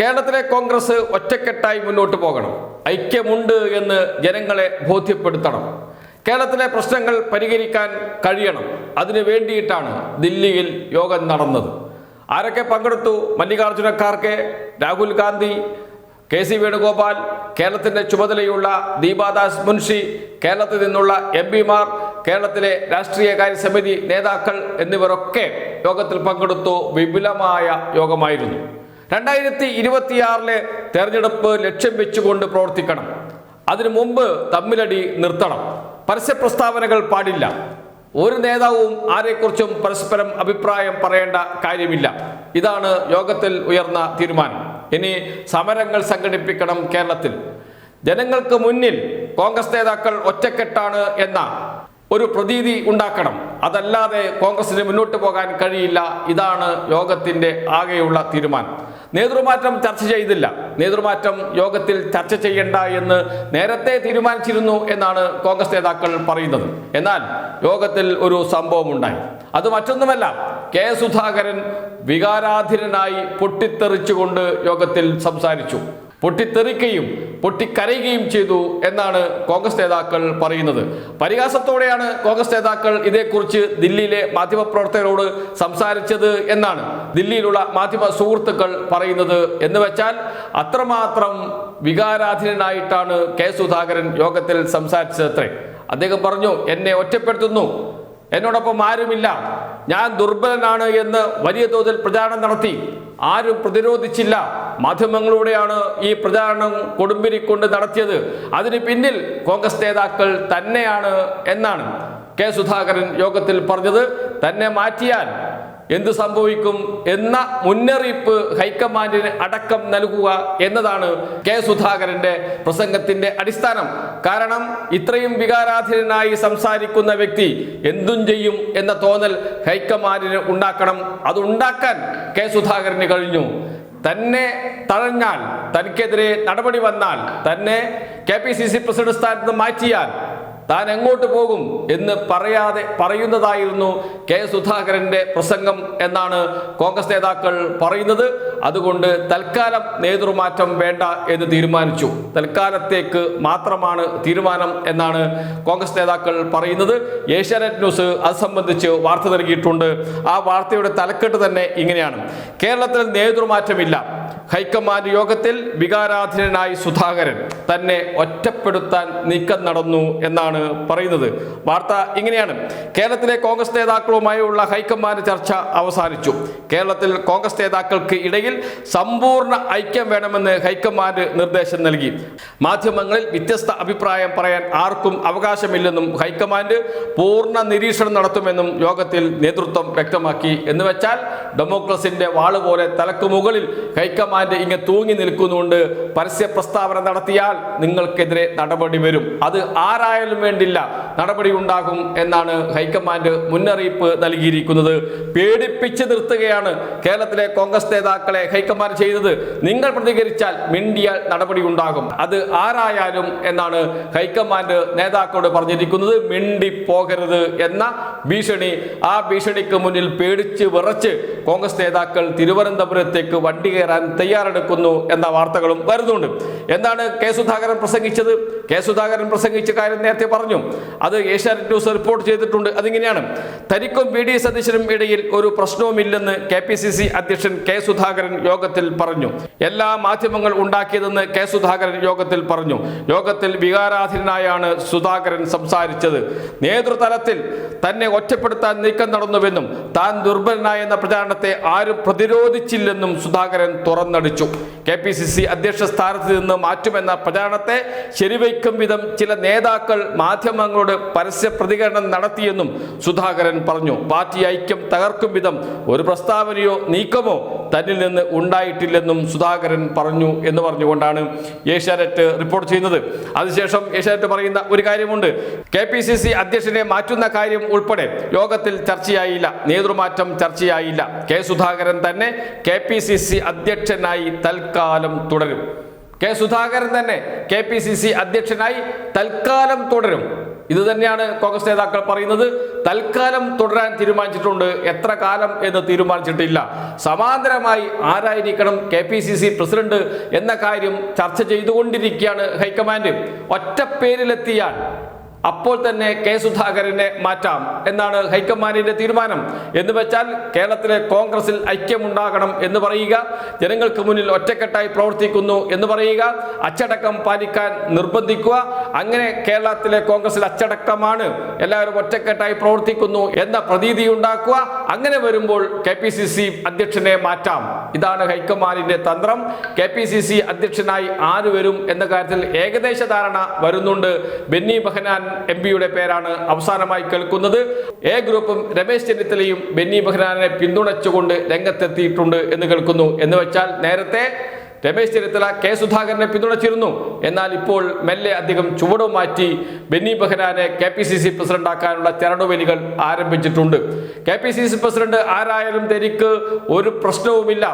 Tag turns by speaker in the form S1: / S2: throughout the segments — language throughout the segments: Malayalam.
S1: കേരളത്തിലെ കോൺഗ്രസ് ഒറ്റക്കെട്ടായി മുന്നോട്ട് പോകണം. ഐക്യമുണ്ട് എന്ന് ജനങ്ങളെ ബോധ്യപ്പെടുത്തണം. കേരളത്തിലെ പ്രശ്നങ്ങൾ പരിഹരിക്കാൻ കഴിയണം. അതിനു വേണ്ടിയിട്ടാണ് ദില്ലിയിൽ യോഗം നടന്നത്. ആരൊക്കെ പങ്കെടുത്തു? മല്ലികാർജുന ഖാർക്കെ രാഹുൽ ഗാന്ധി കെ സി വേണുഗോപാൽ കേരളത്തിന്റെ ചുമതലയുള്ള ദീപാദാസ് മുൻഷി കേരളത്തിൽ നിന്നുള്ള എം പിമാർ കേരളത്തിലെ രാഷ്ട്രീയകാര്യ സമിതി നേതാക്കൾ എന്നിവരൊക്കെ യോഗത്തിൽ പങ്കെടുത്തു. വിപുലമായ യോഗമായിരുന്നു. രണ്ടായിരത്തി ഇരുപത്തിയാറിലെ തെരഞ്ഞെടുപ്പ് ലക്ഷ്യം വെച്ചുകൊണ്ട് പ്രവർത്തിക്കണം. അതിനു മുമ്പ് തമ്മിലടി നിർത്തണം. പരസ്യ പ്രസ്താവനകൾ പാടില്ല. ഒരു നേതാവും ആരെക്കുറിച്ചും പരസ്പരം അഭിപ്രായം പറയേണ്ട കാര്യമില്ല. ഇതാണ് യോഗത്തിൽ ഉയർന്ന തീരുമാനം. ഇനി സമരങ്ങൾ സംഘടിപ്പിക്കണം കേരളത്തിൽ. ജനങ്ങൾക്ക് മുന്നിൽ കോൺഗ്രസ് നേതാക്കൾ ഒറ്റക്കെട്ടാണ് എന്ന ഒരു പ്രതീതി ഉണ്ടാക്കണം. അതല്ലാതെ കോൺഗ്രസിന് മുന്നോട്ട് പോകാൻ കഴിയില്ല. ഇതാണ് യോഗത്തിന്റെ ആകെയുള്ള തീരുമാനം. നേതൃമാറ്റം ചർച്ച ചെയ്തില്ല. നേതൃമാറ്റം യോഗത്തിൽ ചർച്ച ചെയ്യണ്ട എന്ന് നേരത്തെ തീരുമാനിച്ചിരുന്നു എന്നാണ് കോൺഗ്രസ് നേതാക്കൾ പറയുന്നത്. എന്നാൽ യോഗത്തിൽ ഒരു സംഭവം ഉണ്ടായി അത് മറ്റൊന്നുമല്ല കെ സുധാകരൻ വികാരാധീനനായി പൊട്ടിത്തെറിച്ചുകൊണ്ട് യോഗത്തിൽ സംസാരിച്ചു. പൊട്ടിത്തെറിക്കുകയും പൊട്ടിക്കരയുകയും ചെയ്തു എന്നാണ് കോൺഗ്രസ് നേതാക്കൾ പറയുന്നത്. പരിഹാസത്തോടെയാണ് കോൺഗ്രസ് നേതാക്കൾ ഇതേക്കുറിച്ച് ദില്ലിയിലെ മാധ്യമപ്രവർത്തകരോട് സംസാരിച്ചത് എന്നാണ് ദില്ലിയിലുള്ള മാധ്യമ സുഹൃത്തുക്കൾ പറയുന്നത്. എന്ന് വെച്ചാൽ അത്രമാത്രം വികാരാധീനനായിട്ടാണ് കെ സുധാകരൻ യോഗത്തിൽ സംസാരിച്ചതത്രേ. അദ്ദേഹം പറഞ്ഞു എന്നെ ഒറ്റപ്പെടുത്തുന്നു. എന്നോടൊപ്പം ആരുമില്ല. ഞാൻ ദുർബലനാണ് എന്ന് വലിയ തോതിൽ പ്രചാരണം നടത്തി. ആരും പ്രതിരോധിച്ചില്ല. മാധ്യമങ്ങളിലൂടെയാണ് ഈ പ്രചാരണം കൊടുമ്പിരിക്കൊണ്ട് നടത്തിയത്. അതിന് പിന്നിൽ കോൺഗ്രസ് നേതാക്കൾ തന്നെയാണ് എന്നാണ് കെ സുധാകരൻ യോഗത്തിൽ പറഞ്ഞത്. തന്നെ മാറ്റിയാൽ എന്ത് സംഭവിക്കും എന്ന മുന്നറിയിപ്പ് ഹൈക്കമാൻഡിന് അടക്കം നൽകുക എന്നതാണ് കെ സുധാകരന്റെ പ്രസംഗത്തിന്റെ അടിസ്ഥാനം. കാരണം ഇത്രയും വികാരാധീനനായി സംസാരിക്കുന്ന വ്യക്തി എന്തും ചെയ്യും എന്ന തോന്നൽ ഹൈക്കമാൻഡിന് ഉണ്ടാക്കണം. അത് ഉണ്ടാക്കാൻ കെ സുധാകരന് കഴിഞ്ഞു. തന്നെ തഴഞ്ഞാൽ തനിക്കെതിരെ നടപടി വന്നാൽ തന്നെ K P C C president സ്ഥാനത്ത് മാറ്റിയാൽ താൻ എങ്ങോട്ട് പോകും എന്ന് പറയാതെ പറയുന്നതായിരുന്നു കെ സുധാകരന്റെ പ്രസംഗം എന്നാണ് കോൺഗ്രസ് നേതാക്കൾ പറയുന്നത്. അതുകൊണ്ട് തൽക്കാലം നേതൃമാറ്റം വേണ്ട എന്ന് തീരുമാനിച്ചു. തൽക്കാലത്തേക്ക് മാത്രമാണ് തീരുമാനം എന്നാണ് കോൺഗ്രസ് നേതാക്കൾ പറയുന്നത്. ഏഷ്യാനെറ്റ് ന്യൂസ് അത് സംബന്ധിച്ച് വാർത്ത നൽകിയിട്ടുണ്ട്. ആ വാർത്തയുടെ തലക്കെട്ട് തന്നെ ഇങ്ങനെയാണ്. കേരളത്തിൽ നേതൃമാറ്റമില്ല. ഹൈക്കമാൻഡ് യോഗത്തിൽ വികാരാധീനനായി സുധാകരൻ തന്നെ ഒറ്റപ്പെടുത്താൻ നീക്കം നടന്നു എന്നാണ് പറയുന്നത്. വാർത്ത ഇങ്ങനെയാണ്. കേരളത്തിലെ കോൺഗ്രസ് നേതാക്കളുമായുള്ള ഹൈക്കമാൻഡ് ചർച്ച അവസാനിച്ചു. കേരളത്തിൽ കോൺഗ്രസ് നേതാക്കൾക്ക് ഇടയിൽ സമ്പൂർണ ഐക്യം വേണമെന്ന് ഹൈക്കമാൻഡ് നിർദ്ദേശം നൽകി. മാധ്യമങ്ങളിൽ വ്യത്യസ്ത അഭിപ്രായം പറയാൻ ആർക്കും അവകാശമില്ലെന്നും ഹൈക്കമാൻഡ് പൂർണ നിരീക്ഷണം നടത്തുമെന്നും യോഗത്തിൽ നേതൃത്വം വ്യക്തമാക്കി. എന്നുവെച്ചാൽ ഡെമോക്രസിന്റെ വാൾ പോലെ തലക്ക് മുകളിൽ ഹൈക്കമാൻഡ് ഇങ്ങനെ തൂങ്ങി നിൽക്കുന്നുണ്ട് പരസ്യ പ്രസ്താവന നടത്തിയാൽ നിങ്ങൾക്കെതിരെ നടപടി വരും. അത് ആരായാലും വേണ്ടില്ല. നടപടി ഉണ്ടാകും എന്നാണ് ഹൈക്കമാൻഡ് മുന്നറിയിപ്പ് നൽകിയിരിക്കുന്നത്. പേടിപ്പിച്ച് നിർത്തുകയാണ് കേരളത്തിലെ കോൺഗ്രസ് നേതാക്കളെ ഹൈക്കമാൻഡ് ചെയ്തത്. നിങ്ങൾ പ്രതികരിച്ചാൽ മിണ്ടിയാൽ നടപടി ഉണ്ടാകും. അത് ആരായാലും എന്നാണ് ഹൈക്കമാൻഡ് നേതാക്കളോട് പറഞ്ഞിരിക്കുന്നത്. മിണ്ടി പോകരുത് എന്ന ഭീഷണി ആ ഭീഷണിക്ക് മുന്നിൽ പേടിച്ച് വിറച്ച് കോൺഗ്രസ് നേതാക്കൾ തിരുവനന്തപുരത്തേക്ക് വണ്ടി കയറാൻ തയ്യാറെടുക്കുന്നു എന്ന വാർത്തകളും വരുന്നുണ്ട്. എന്താണ് കെ സുധാകരൻ പ്രസംഗിച്ചത്? കെ സുധാകരൻ പ്രസംഗിച്ച കാര്യം നേരത്തെ പറഞ്ഞു. അത് ഏഷ്യാനെറ്റ് ന്യൂസ് റിപ്പോർട്ട് ചെയ്തിട്ടുണ്ട്. അതിങ്ങനെയാണ്. തനിക്കും ബി ഡി സതീശനും ഇടയിൽ ഒരു പ്രശ്നവുമില്ലെന്ന് കെ പി സി സി അധ്യക്ഷൻ കെ സുധാകരൻ യോഗത്തിൽ പറഞ്ഞു. എല്ലാ മാധ്യമങ്ങൾ ഉണ്ടാക്കിയതെന്ന് കെ സുധാകരൻ യോഗത്തിൽ പറഞ്ഞു. യോഗത്തിൽ വികാരാധീനായാണ് സുധാകരൻ സംസാരിച്ചത്. നേതൃതലത്തിൽ തന്നെ ഒറ്റപ്പെടുത്താൻ നീക്കം നടന്നുവെന്നും താൻ ദുർബലനായെന്ന പ്രചാരണത്തെ ആരും പ്രതിരോധിച്ചില്ലെന്നും സുധാകരൻ തുറന്നടിച്ചു കെ പി സി സി അധ്യക്ഷ സ്ഥാനത്ത് നിന്ന് മാറ്റുമെന്ന പ്രചാരണത്തെ ശരിവയ്ക്കും വിധം ചില നേതാക്കൾ മാധ്യമങ്ങളോട് പരസ്യ പ്രതികരണം നടത്തിയെന്നും സുധാകരൻ പറഞ്ഞു. പാർട്ടി ഐക്യം തകർക്കും വിധം ഒരു പ്രസ്താവനയോ നീക്കമോ തന്നിൽ നിന്ന് ഉണ്ടായിട്ടില്ലെന്നും സുധാകരൻ പറഞ്ഞു എന്ന് പറഞ്ഞുകൊണ്ടാണ് ഏഷ്യാനെറ്റ് റിപ്പോർട്ട് ചെയ്യുന്നത്. അതിനുശേഷം ഏഷ്യാനെറ്റ് പറയുന്ന ഒരു കാര്യമുണ്ട്. കെ പി സി സി അധ്യക്ഷനെ മാറ്റുന്ന കാര്യം ഉൾപ്പെടെ യോഗത്തിൽ ചർച്ചയായില്ല. നേതൃമാറ്റം ചർച്ചയായില്ല. കെ സുധാകരൻ തന്നെ കെ പി സി സി അധ്യക്ഷനായി തൽക്കാലം തുടരും. കെ സുധാകരൻ തന്നെ കെ പി സി സി അധ്യക്ഷനായി തൽക്കാലം തുടരും. ഇത് തന്നെയാണ് കോൺഗ്രസ് നേതാക്കൾ പറയുന്നത്. തൽക്കാലം തുടരാൻ തീരുമാനിച്ചിട്ടുണ്ട്. എത്ര കാലം എന്ന് തീരുമാനിച്ചിട്ടില്ല. സമാന്തരമായി ആരായിരിക്കണം K P C C president എന്ന കാര്യം ചർച്ച ചെയ്തുകൊണ്ടിരിക്കുകയാണ് ഹൈക്കമാൻഡ്. ഒറ്റ പേരിലെത്തിയാൽ അപ്പോൾ തന്നെ കെ സുധാകരനെ മാറ്റാം എന്നാണ് ഹൈക്കമാൻഡിന്റെ തീരുമാനം. എന്ന് വെച്ചാൽ കേരളത്തിലെ കോൺഗ്രസിൽ ഐക്യമുണ്ടാകണം എന്ന് പറയുക ജനങ്ങൾക്ക് മുന്നിൽ ഒറ്റക്കെട്ടായി പ്രവർത്തിക്കുന്നു എന്ന് പറയുക അച്ചടക്കം പാലിക്കാൻ നിർബന്ധിക്കുക. അങ്ങനെ കേരളത്തിലെ കോൺഗ്രസിൽ അച്ചടക്കമാണ് എല്ലാവരും ഒറ്റക്കെട്ടായി പ്രവർത്തിക്കുന്നു എന്ന പ്രതീതി ഉണ്ടാക്കുക. അങ്ങനെ വരുമ്പോൾ കെ പി സി സി അധ്യക്ഷനെ മാറ്റാം. ഇതാണ് ഹൈക്കമാൻഡിന്റെ തന്ത്രം. കെ പി സി സി അധ്യക്ഷനായി ആര് വരും എന്ന കാര്യത്തിൽ ഏകദേശ ധാരണ വരുന്നുണ്ട്. ബെന്നി ബെഹനാൻ എം പിയുടെ പേരാണ് അവസാനമായി കേൾക്കുന്നത്. എ ഗ്രൂപ്പും രമേശ് ചെന്നിത്തലയും ബെന്നി ബെഹനാനെ പിന്തുണച്ചുകൊണ്ട് രംഗത്തെത്തിയിട്ടുണ്ട് എന്ന് കേൾക്കുന്നു. എന്ന് വെച്ചാൽ നേരത്തെ രമേശ് ചെന്നിത്തല കെ സുധാകരനെ പിന്തുണച്ചിരുന്നു. എന്നാൽ ഇപ്പോൾ മെല്ലെ അധികം ചുവടു മാറ്റി ബെന്നി ബെഹനാനെ കെ പി സി സി പ്രസിഡന്റാക്കാനുള്ള ചരടുവലികൾ ആരംഭിച്ചിട്ടുണ്ട്. K P C C president ആരായാലും തനിക്ക് ഒരു പ്രശ്നവുമില്ല.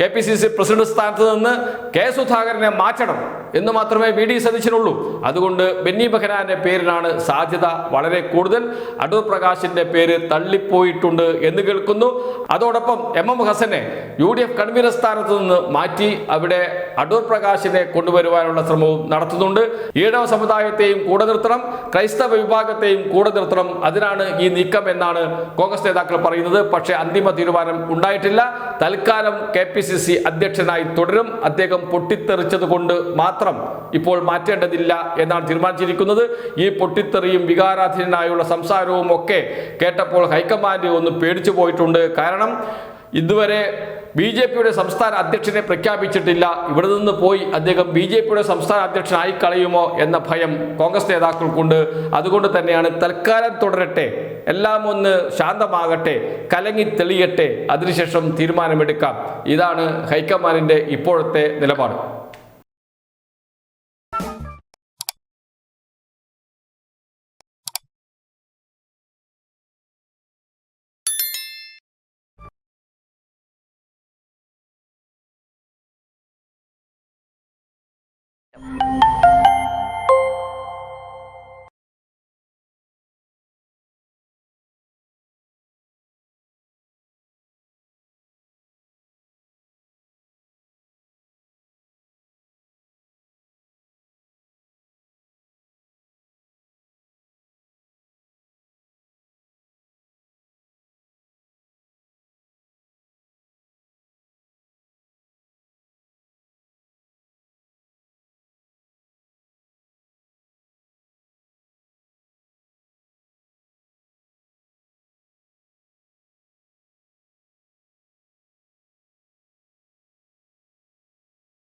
S1: K P C C president സ്ഥാനത്ത് നിന്ന് കെ സുധാകരനെ മാറ്റണം എന്ന് മാത്രമേ വി ഡി സതീശനുള്ളൂ. അതുകൊണ്ട് ബെന്നി ബെഹനാന്റെ പേരിനാണ് സാധ്യത വളരെ കൂടുതൽ. അടൂർ പ്രകാശിന്റെ പേര് തള്ളിപ്പോയിട്ടുണ്ട് എന്ന് കേൾക്കുന്നു. അതോടൊപ്പം എം എം ഹസനെ യു ഡി എഫ് കൺവീനർ സ്ഥാനത്ത് നിന്ന് മാറ്റി അവിടെ അടൂർ പ്രകാശിനെ കൊണ്ടുവരുവാനുള്ള ശ്രമവും നടത്തുന്നുണ്ട്. ഈഴവ സമുദായത്തെയും കൂടെ നിർത്തണം. ക്രൈസ്തവ വിഭാഗത്തെയും കൂടെ നിർത്തണം. അതിനാണ് ഈ നീക്കം എന്നാണ് കോൺഗ്രസ് നേതാക്കൾ പറയുന്നത്. പക്ഷേ അന്തിമ തീരുമാനം ഉണ്ടായിട്ടില്ല. തൽക്കാലം കെ പി സി സി അധ്യക്ഷനായി തുടരും. അദ്ദേഹം പൊട്ടിത്തെറിച്ചത് കൊണ്ട് മാത്രം ഇപ്പോൾ മാറ്റേണ്ടതില്ല എന്നാണ് തീരുമാനിച്ചിരിക്കുന്നത്. ഈ പൊട്ടിത്തെറിയും വികാരാധീനായുള്ള സംസാരവും ഒക്കെ കേട്ടപ്പോൾ ഹൈക്കമാൻഡ് ഒന്ന് പേടിച്ചു പോയിട്ടുണ്ട്. കാരണം ഇതുവരെ ബി ജെ പിയുടെ സംസ്ഥാന അധ്യക്ഷനെ പ്രഖ്യാപിച്ചിട്ടില്ല. ഇവിടെ നിന്ന് പോയി അദ്ദേഹം ബി ജെ പിയുടെ സംസ്ഥാന അധ്യക്ഷനായി കളയുമോ എന്ന ഭയം കോൺഗ്രസ് നേതാക്കൾക്കുണ്ട്. അതുകൊണ്ട് തന്നെയാണ് തൽക്കാലം തുടരട്ടെ. എല്ലാം ഒന്ന് ശാന്തമാകട്ടെ. കലങ്ങി തെളിയട്ടെ. അതിനുശേഷം തീരുമാനമെടുക്കാം. ഇതാണ് ഹൈക്കമാൻഡിന്റെ ഇപ്പോഴത്തെ നിലപാട്. Yep.